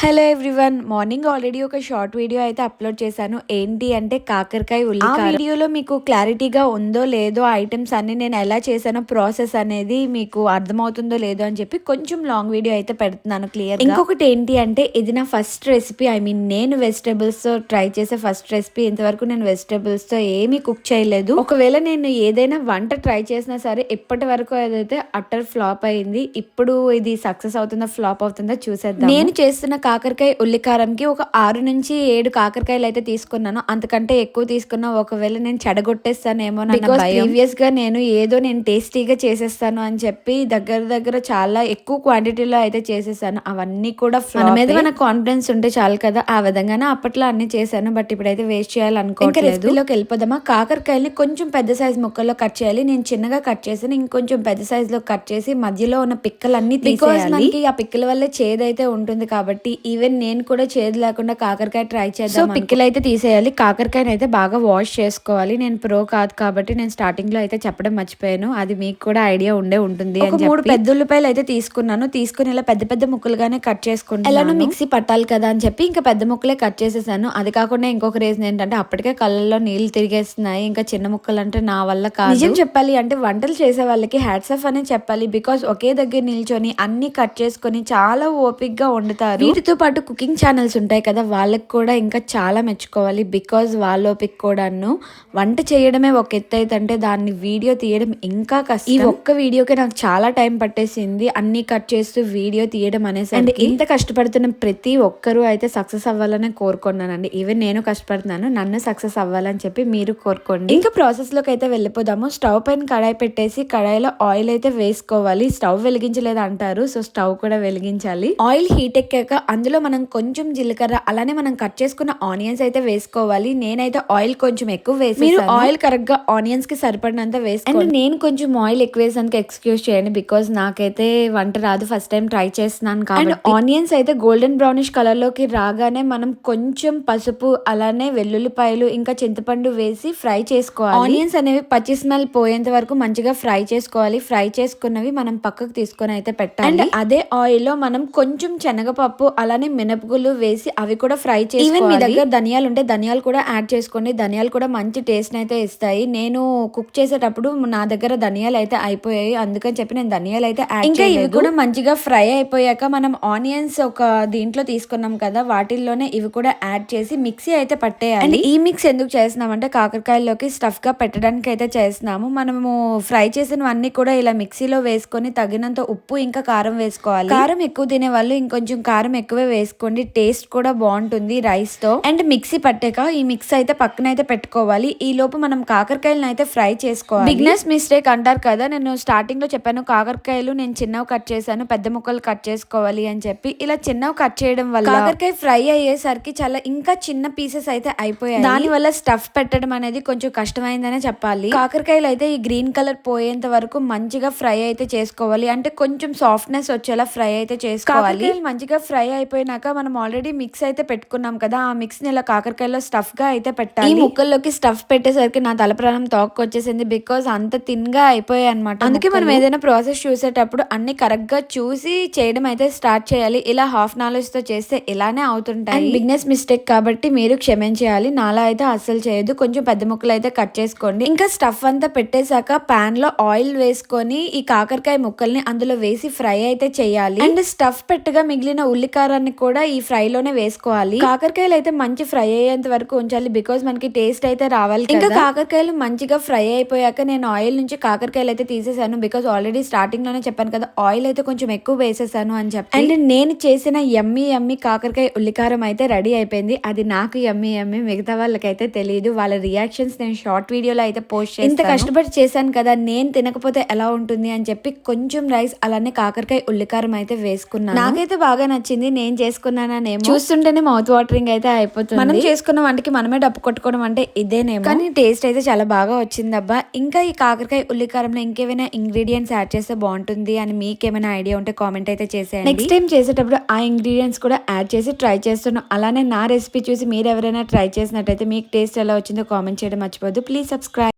Hello everyone morning already ఒక short video అయితే upload చేశాను. ఏంటి అంటే కాకరకాయ ఉల్లి ఆ వీడియోలో మీకు క్లారిటీగా ఉందో లేదో ఐటమ్స్ అన్ని నేను ఎలా చేశానో ప్రాసెస్ అనేది మీకు అర్థమవుతుందో లేదో అని చెప్పి కొంచెం లాంగ్ వీడియో అయితే పెడుతున్నాను క్లియర్ ఇంకొకటి ఏంటి అంటే ఇది నా ఫస్ట్ రెసిపీ ఐ మీన్ నేను వెజిటేబుల్స్తో ట్రై చేసే ఫస్ట్ రెసిపీ ఇంతవరకు నేను వెజిటేబుల్స్తో ఏమీ కుక్ చేయలేదు. ఒకవేళ నేను ఏదైనా వంట ట్రై చేసినా సరే ఇప్పటి వరకు ఏదైతే అట్టర్ ఫ్లాప్ అయింది ఇప్పుడు ఇది సక్సెస్ అవుతుందా ఫ్లాప్ అవుతుందా చూసేద్దాం నేను చేస్తున్న కాకరకాయ ఉల్లికారంకి ఒక ఆరు నుంచి ఏడు కాకరకాయలు అయితే తీసుకున్నాను. అంతకంటే ఎక్కువ తీసుకున్నా ఒకవేళ నేను చెడగొట్టేస్తానేమో ప్రీవియస్గా నేను ఏదో నేను టేస్టీగా చేసేస్తాను అని చెప్పి దగ్గర దగ్గర చాలా ఎక్కువ క్వాంటిటీలో అయితే చేసేసాను. అవన్నీ కూడా మన మీద మన కాన్ఫిడెన్స్ ఉంటే చాలు కదా. ఆ విధంగానే అప్పట్లో అన్ని చేశాను. బట్ ఇప్పుడైతే వేస్ట్ చేయాలనుకోవట్లేదు. రెసిపీలోకి వెళ్ళిపోదామా? కాకరకాయని కొంచెం పెద్ద సైజ్ ముక్కల్లో కట్ చేయాలి. నేను చిన్నగా కట్ చేసాను ఇంకొంచెం పెద్ద సైజ్లో కట్ చేసి మధ్యలో ఉన్న పిక్కలన్నీ తీసేయాలి. ఆ పిక్కల వల్ల చేదైతే ఉంటుంది కాబట్టి ఈవెన్ నేను కూడా చేదు లేకుండా కాకరకాయ ట్రై చేద్దాం సో పిక్కలు అయితే తీసేయాలి. కాకరకాయని అయితే బాగా వాష్ చేసుకోవాలి. నేను ప్రో కాదు కాబట్టి నేను స్టార్టింగ్లో అయితే చెప్పడం మర్చిపోయాను. అది మీకు కూడా ఐడియా ఉండే ఉంటుంది మూడు పెద్ద ఉల్లిపాయలు అయితే తీసుకున్నాను. తీసుకుని ఇలా పెద్ద పెద్ద ముక్కలుగానే కట్ చేసుకుంటాను ఎలానో మిక్సీ పట్టాలి కదా అని చెప్పి ఇంకా పెద్ద ముక్కలే కట్ చేసేసాను. అది కాకుండా ఇంకొక రీజన్ ఏంటంటే అప్పటికే కళ్ళల్లో నీళ్ళు తిరిగేస్తున్నాయి. ఇంకా చిన్న ముక్కలు అంటే నా వల్ల కాదు. నిజం చెప్పాలి అంటే వంటలు చేసే వాళ్ళకి హ్యాట్స్ ఆఫ్ అనే చెప్పాలి. బికాస్ ఒకే దగ్గర నిల్చొని అన్ని కట్ చేసుకొని చాలా ఓపిక్గా వండుతారు వీటితో పాటు కుకింగ్ ఛానల్స్ ఉంటాయి కదా వాళ్ళకి కూడా ఇంకా చాలా మెచ్చుకోవాలి. బికాజ్ వాళ్ళ ఓపిక కూడాను వంట చేయడమే ఒక ఎత్తు అయితే దాన్ని వీడియో తీయడం ఇంకా కష్టం. ఈ ఒక్క వీడియోకి నాకు చాలా టైం పట్టేసింది అన్ని కట్ చేస్తూ వీడియో తీయడం అనేసి అండ్ ఇంత కష్టపడుతున్న ప్రతి ఒక్కరూ అయితే సక్సెస్ అవ్వాలని కోరుకున్నానండి. ఈవెన్ నేను కష్టపడుతున్నాను నన్ను సక్సెస్ అవ్వాలని చెప్పి మీరు కోరుకోండి. ఇంకా ప్రాసెస్లోకి అయితే వెళ్ళిపోదాము. స్టవ్ పైన కడాయి పెట్టేసి కడాయిలో ఆయిల్ అయితే వేసుకోవాలి. స్టవ్ వెలిగించలేదు అంటారు సో స్టవ్ కూడా వెలిగించాలి. ఆయిల్ హీట్ ఎక్కాక అందులో మనం కొంచెం జీలకర్ర అలానే మనం కట్ చేసుకున్న ఆనియన్స్ అయితే వేసుకోవాలి. నేనైతే ఆయిల్ కొంచెం ఎక్కువ వేసి మీరు ఆయిల్ కరెక్ట్గా ఆనియన్స్కి సరిపడినంత వేసుకోండి. అండ్ నేను కొంచెం ఆయిల్ ఎక్కువ వేసానికి ఎక్స్క్యూజ్ చేయండి. బికాస్ నాకైతే వంట రాదు. ఫస్ట్ టైం ట్రై చేస్తున్నాను కాబట్టి. ఆనియన్స్ అయితే గోల్డెన్ బ్రౌనిష్ కలర్లోకి రాగానే మనం కొంచెం పసుపు అలానే వెల్లుల్లిపాయలు ఇంకా చింతపండు వేసి ఫ్రై చేసుకోవాలి. ఆనియన్స్ అనేవి పచ్చి స్మెల్ పోయేంత వరకు మంచిగా ఫ్రై చేసుకోవాలి. ఫ్రై చేసుకున్నవి మనం పక్కకు తీసుకొని అయితే పెట్టాలి. అండ్ అదే ఆయిల్లో మనం కొంచెం శనగపప్పు అలానే మినపగులు వేసి అవి కూడా ఫ్రై చేసి ఈవెన్ మీ దగ్గర ధనియాలు ఉంటే ధనియాలు కూడా యాడ్ చేసుకోండి. ధనియాలు కూడా మంచి టేస్ట్ అయితే ఇస్తాయి. నేను కుక్ చేసేటప్పుడు నా దగ్గర ధనియాలు అయితే అయిపోయాయి. అందుకని చెప్పి నేను ధనియాలు అయితే యాడ్ ఇంకా ఇవి కూడా మంచిగా ఫ్రై అయిపోయాక మనం ఆనియన్స్ ఒక దీంట్లో తీసుకున్నాం కదా వాటిల్లోనే ఇవి కూడా యాడ్ చేసి మిక్సీ అయితే పట్టేయాలి. ఈ మిక్స్ ఎందుకు చేస్తున్నామంటే కాకరకాయల్లోకి స్టఫ్గా పెట్టడానికి అయితే చేస్తున్నాము. మనము ఫ్రై చేసినవన్నీ కూడా ఇలా మిక్సీలో వేసుకొని తగినంత ఉప్పు ఇంకా కారం వేసుకోవాలి. కారం ఎక్కువ తినే వాళ్ళు ఇంకొంచెం కారం ఎక్కువే వేసుకోండి. టేస్ట్ కూడా బాగుంటుంది రైస్తో అండ్ మిక్సీ పట్టాక ఈ మిక్స్ అయితే పక్కన అయితే పెట్టుకోవాలి. ఈ లోపు మనం కాకరకాయలను అయితే ఫ్రై చేసుకోవాలి. బిగ్నెస్ మిస్టేక్ అంటారు కదా నేను స్టార్టింగ్లో చెప్పాను కాకరకాయలు నేను చిన్నవి కట్ చేశాను పెద్ద ముక్కలు కట్ చేసుకోవాలి అని చెప్పి. ఇలా చిన్నవి కట్ చేయడం వల్ల కాకరకాయ ఫ్రై అయ్యేసరికి చాలా ఇంకా చిన్న పీసెస్ అయితే అయిపోయాయి. దాని వల్ల స్టఫ్ పెట్టడం అనేది కొంచెం కష్టమైందనే చెప్పాలి. కాకరకాయలు అయితే ఈ గ్రీన్ కలర్ పోయేంత వరకు మంచిగా ఫ్రై అయితే చేసుకోవాలి. అంటే కొంచెం సాఫ్ట్నెస్ వచ్చేలా ఫ్రై అయితే చేసుకోవాలి. మంచిగా ఫ్రై అయిపోయినాక మనం ఆల్రెడీ మిక్స్ అయితే పెట్టుకున్నాం కదా ఆ మిక్స్ని ఇలా కాకరకాయలో స్టఫ్గా అయితే పెట్టాలి. ఈ ముక్కల్లోకి స్టఫ్ పెట్టేసరికి నా తల ప్రాణం తోక్ వచ్చేసింది బికాస్ అంత తిన్గా అయిపోయాయి అనమాట అందుకే మనం ఏదైనా ప్రాసెస్ చూసేటప్పుడు అన్ని కరెక్ట్గా చూసి చేయడం అయితే స్టార్ట్ చేయాలి. ఇలా హాఫ్ నాలెడ్జ్తో చేస్తే ఇలానే అవుతుంటాయి. బిగ్నెస్ మిస్టేక్ కాబట్టి మీరు క్షమించేయాలి. నాలా అయితే అస్సలు చేయదు కొంచెం పెద్ద ముక్కలు అయితే కట్ చేసుకోండి. ఇంకా స్టఫ్ అంతా పెట్టేశాక పాన్లో ఆయిల్ వేసుకొని ఈ కాకరకాయ ముక్కల్ని అందులో వేసి ఫ్రై అయితే చేయాలి. అండ్ స్టఫ్ పెట్టగా మిగిలిన ఉల్లికారాన్ని కూడా ఈ ఫ్రై లోనే వేసుకోవాలి. కాకరకాయలు అయితే మంచి ఫ్రై అయ్యేంత వరకు ఉంచాలి బికాస్ మనకి టేస్ట్ అయితే రావాలి ఇంకా కాకరకాయలు మంచిగా ఫ్రై అయిపోయాక నేను ఆయిల్ నుంచి కాకరకాయలు అయితే తీసేసాను బికాస్ ఆల్రెడీ స్టార్టింగ్లోనే చెప్పాను కదా ఆయిల్ అయితే కొంచెం ఎక్కువ వేసేసాను అని చెప్పి. అండ్ నేను చేసిన ఎమ్మి ఎమ్మి కాకరకాయ ఉల్లికారం అయితే రెడీ అయిపోయింది. అది నాకు ఎమ్మి ఎమ్మి మిగతా వాళ్ళకైతే తెలియదు వాళ్ళ రియాక్షన్స్ నేను షార్ట్ వీడియోలో అయితే పోస్ట్ ఇంత కష్టపడి చేశాను కదా నేను తినకపోతే ఎలా ఉంటుంది అని చెప్పి కొంచెం రైస్ అలానే కాకరకాయ ఉల్లికారం అయితే వేసుకున్నాను. నాకైతే బాగా నచ్చింది. నేను చేసుకున్నానేమో చూస్తుంటేనే మౌత్ వాటరింగ్ అయితే అయిపోతుంది. మనం చేసుకున్న వంటకి మనమే డప్పు కొట్టుకోవడం అంటే ఇదేనేమో. కానీ టేస్ట్ అయితే చాలా బాగా వచ్చింది అబ్బా ఇంకా ఈ కాకరకాయ ఉల్లికారంలో ఇంకేమైనా ఇంగ్రీడియంట్స్ యాడ్ చేస్తే బాగుంటుంది అని మీకేమైనా ఐడియా ఉంటే కామెంట్ అయితే చేసేయండి. నెక్స్ట్ టైం చేసేటప్పుడు ఆ ఇంగ్రీడియంట్స్ కూడా యాడ్ చేసి ట్రై చేస్తున్నాం. అలానే నా రెసిపీ చూసి మీరు ఎవరైనా ట్రై చేసినట్టయితే మీకు టేస్ట్ ఎలా వచ్చిందో కామెంట్ చేయడం మర్చిపోద్దు ప్లీజ్ సబ్స్క్రైబ్